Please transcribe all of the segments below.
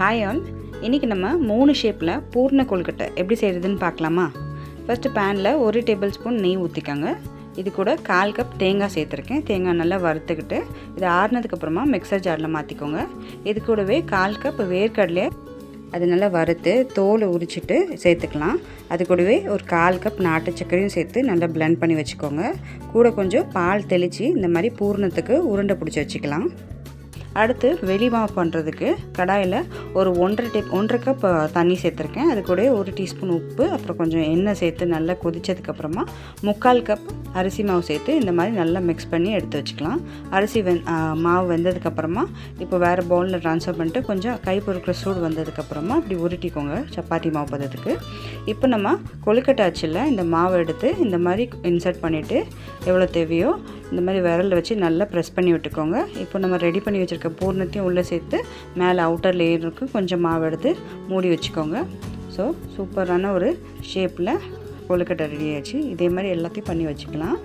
Hi all இன்றைக்கி நம்ம மூணு ஷேப்பில் பூர்ண கொழுக்கட்டை எப்படி செய்கிறதுன்னு பார்க்கலாமா? ஃபஸ்ட்டு பேனில் ஒரு டேபிள் ஸ்பூன் நெய் ஊற்றிக்கோங்க இது கூட கால் கப் தேங்காய் சேர்த்துருக்கேன். தேங்காய் நல்லா வறுத்துக்கிட்டு இது ஆறுனதுக்கப்புறமா மிக்சர் ஜாரில் மாற்றிக்கோங்க இது கூடவே கால் கப் வேர்க்கடலையை அது நல்லா வறுத்து தோலை உரிச்சிட்டு சேர்த்துக்கலாம். அது கூடவே ஒரு கால் கப் நாட்டு சர்க்கரையும் சேர்த்து நல்லா பிளெண்ட் பண்ணி வச்சுக்கோங்க. கூட கொஞ்சம் பால் தெளித்து இந்த மாதிரி பூர்ணத்துக்கு உருண்டை பிடிச்சி வச்சுக்கலாம். அடுத்து வெளி மாவு பண்ணுறதுக்கு கடாயில் ஒரு ஒன்றரை டே ஒன்றரை கப் தண்ணி சேர்த்துருக்கேன். அது கூட ஒரு டீஸ்பூன் உப்பு அப்புறம் கொஞ்சம் எண்ணெய் சேர்த்து நல்லா கொதித்ததுக்கப்புறமா முக்கால் கப் அரிசி மாவு சேர்த்து இந்த மாதிரி நல்லா மிக்ஸ் பண்ணி எடுத்து வச்சுக்கலாம். அரிசி வெந் மாவு வெந்ததுக்கப்புறமா இப்போ வேறு பவுலில் ட்ரான்ஸ்ஃபர் பண்ணிட்டு கொஞ்சம் கை பொறுக்கிற சூடு வந்ததுக்கப்புறமா இப்படி உருட்டிக்கோங்க சப்பாத்தி மாவு பதத்துக்கு. இப்போ நம்ம கொழுக்கட்டை அச்சில் இந்த மாவை எடுத்து இந்த மாதிரி இன்சர்ட் பண்ணிவிட்டு எவ்வளோ தேவையோ இந்த மாதிரி விரலில் வச்சு நல்லா ப்ரெஸ் பண்ணி விட்டுக்கோங்க. இப்போ நம்ம ரெடி பண்ணி வச்சுருக்க பூர்ணத்தையும் உள்ளே சேர்த்து மேலே அவுட்டர் லேயருக்கு கொஞ்சம் மாவு எடுத்து மூடி வச்சுக்கோங்க. ஸோ சூப்பரான ஒரு ஷேப்பில் கொழுக்கட்டை ரெடி ஆச்சு இதே மாதிரி எல்லாத்தையும் பண்ணி வச்சுக்கலாம்.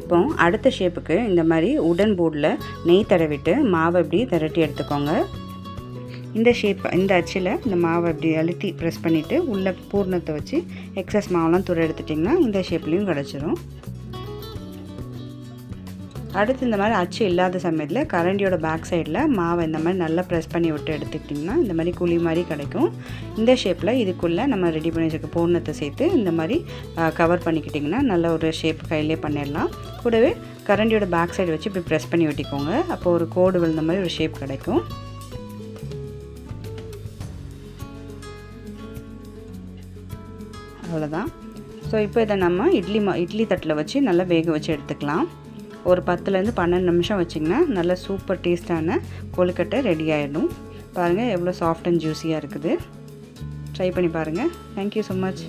இப்போ அடுத்த ஷேப்புக்கு இந்த மாதிரி உடன் போர்டில் நெய் தடவிட்டு மாவை இப்படி திரட்டி எடுத்துக்கோங்க. இந்த ஷேப் இந்த அச்சில் இந்த மாவை அப்படி அழுத்தி ப்ரெஸ் பண்ணிவிட்டு உள்ளே பூர்ணத்தை வச்சு எக்ஸஸ் மாவெல்லாம் துறை எடுத்துட்டிங்கன்னா இந்த ஷேப்லேயும் கிடச்சிரும். அடுத்து இந்த மாதிரி அச்சு இல்லாத சமயத்தில் கரண்டியோட பேக் சைடில் மாவை இந்த மாதிரி நல்லா ப்ரெஸ் பண்ணி விட்டு எடுத்துக்கிட்டிங்கன்னா இந்த மாதிரி குழி மாதிரி கிடைக்கும். இந்த ஷேப்பில் இதுக்குள்ளே நம்ம ரெடி பண்ணி வச்சுருக்க பூர்ணத்தை சேர்த்து இந்த மாதிரி கவர் பண்ணிக்கிட்டிங்கன்னா நல்ல ஒரு ஷேப் கையிலே பண்ணிடலாம். கூடவே கரண்டியோட பேக் சைடு வச்சு இப்படி ப்ரெஸ் பண்ணி ஒட்டிக்கோங்க. அப்போ ஒரு கோடு விழுந்த மாதிரி ஒரு ஷேப் கிடைக்கும். அவ்வளோதான் ஸோ இப்போ இதை நம்ம இட்லி மா இட்லி தட்டில் வச்சு நல்லா வேக வச்சு எடுத்துக்கலாம். ஒரு பத்துலேருந்து பன்னெண்டு நிமிஷம் வச்சிங்கன்னா நல்லா சூப்பர் டேஸ்ட்டான கொழுக்கட்டை ரெடி ஆகிடும் பாருங்கள் எவ்வளோ சாஃப்ட் அண்ட் ஜூஸியாக இருக்குது. ட்ரை பண்ணி பாருங்கள் தேங்க்யூ ஸோ மச்